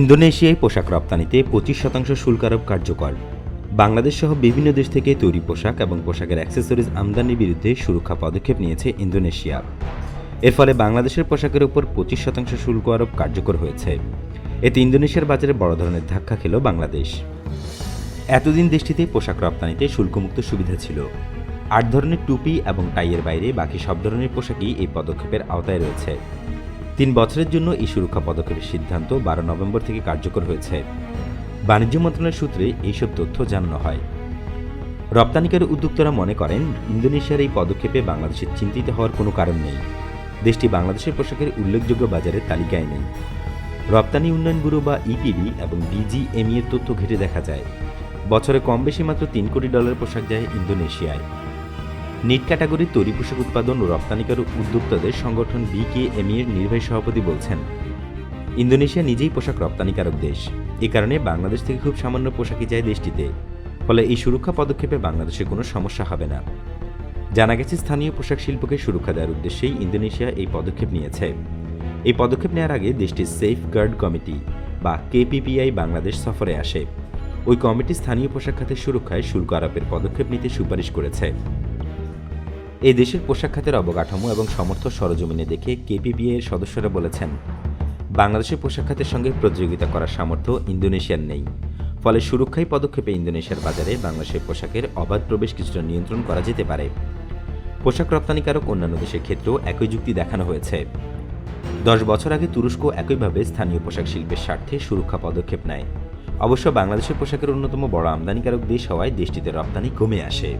ইন্দোনেশিয়ায় পোশাক রপ্তানিতে পঁচিশ শতাংশ শুল্ক আরোপ কার্যকর। বাংলাদেশ সহ বিভিন্ন দেশ থেকে তৈরি পোশাক এবং পোশাকের অ্যাক্সেসরিজ আমদানির বিরুদ্ধে সুরক্ষা পদক্ষেপ নিয়েছে ইন্দোনেশিয়া। এর ফলে বাংলাদেশের পোশাকের উপর পঁচিশ শতাংশ শুল্ক আরোপ কার্যকর হয়েছে। এতে ইন্দোনেশিয়ার বাজারে বড় ধরনের ধাক্কা খেল বাংলাদেশ। এতদিন দেশটিতে পোশাক রপ্তানিতে শুল্কমুক্ত সুবিধা ছিল। আট ধরনের টুপি এবং টাইয়ের বাইরে বাকি সব ধরনের পোশাকই এই পদক্ষেপের আওতায় রয়েছে। তিন বছরের জন্য এই সুরক্ষা পদক্ষেপের সিদ্ধান্ত বারো নভেম্বর থেকে কার্যকর হয়েছে। বাণিজ্য মন্ত্রণালয়ের সূত্রে এইসব তথ্য জানানো হয়। রপ্তানিকারী উদ্যোক্তারা মনে করেন, ইন্দোনেশিয়ার এই পদক্ষেপে বাংলাদেশের চিন্তিত হওয়ার কোনো কারণ নেই। দেশটি বাংলাদেশের পোশাকের উল্লেখযোগ্য বাজারের তালিকায় নেই। রপ্তানি উন্নয়ন ব্যুরো বা ইপিবি এবং ডিজিএমই এর তথ্য ঘেটে দেখা যায়। বছরে কম বেশি মাত্র তিন কোটি ডলার পোশাক যায় ইন্দোনেশিয়ায়। নিট ক্যাটাগরির তৈরি পোশাক উৎপাদন ও রপ্তানিকারী উদ্যোক্তাদের সংগঠন বিকেএমই এর নির্বাহী সভাপতি বলছেন, ইন্দোনেশিয়া নিজেই পোশাক রপ্তানিকারক দেশ। এ কারণে বাংলাদেশ থেকে খুব সামান্য পোশাকই যায় দেশটিতে। ফলে এই সুরক্ষা পদক্ষেপে বাংলাদেশে কোনো সমস্যা হবে না। জানা গেছে স্থানীয় পোশাক শিল্পকে সুরক্ষা দেওয়ার উদ্দেশ্যেই ইন্দোনেশিয়া এই পদক্ষেপ নিয়েছে। এই পদক্ষেপ নেওয়ার আগে দেশটির সেফ গার্ড কমিটি বা কেপিপিআই বাংলাদেশ সফরে আসে। ওই কমিটি স্থানীয় পোশাক খাতের সুরক্ষায় শুল্ক আরোপের পদক্ষেপ নিতে সুপারিশ করেছে। এই দেশের পোশাক খাতের অবকাঠামো এবং সমর্থ সরজমিনে দেখে কেপিপিএ এর সদস্যরা বলেছেন, বাংলাদেশের পোশাক খাতের সঙ্গে প্রতিযোগিতা করার সামর্থ্য ইন্দোনেশিয়ার নেই। ফলে সুরক্ষাই পদক্ষেপে ইন্দোনেশিয়ার বাজারে বাংলাদেশের পোশাকের অবাধ প্রবেশ কিছুটা নিয়ন্ত্রণ করা যেতে পারে। পোশাক রপ্তানিকারক অন্যান্য দেশের ক্ষেত্রেও একই যুক্তি দেখানো হয়েছে। দশ বছর আগে তুরস্ক একইভাবে স্থানীয় পোশাক শিল্পের স্বার্থে সুরক্ষা পদক্ষেপ নেয়। অবশ্য বাংলাদেশের পোশাকের অন্যতম বড় আমদানিকারক দেশ হওয়ায় দেশটিতে রপ্তানি কমে আসে।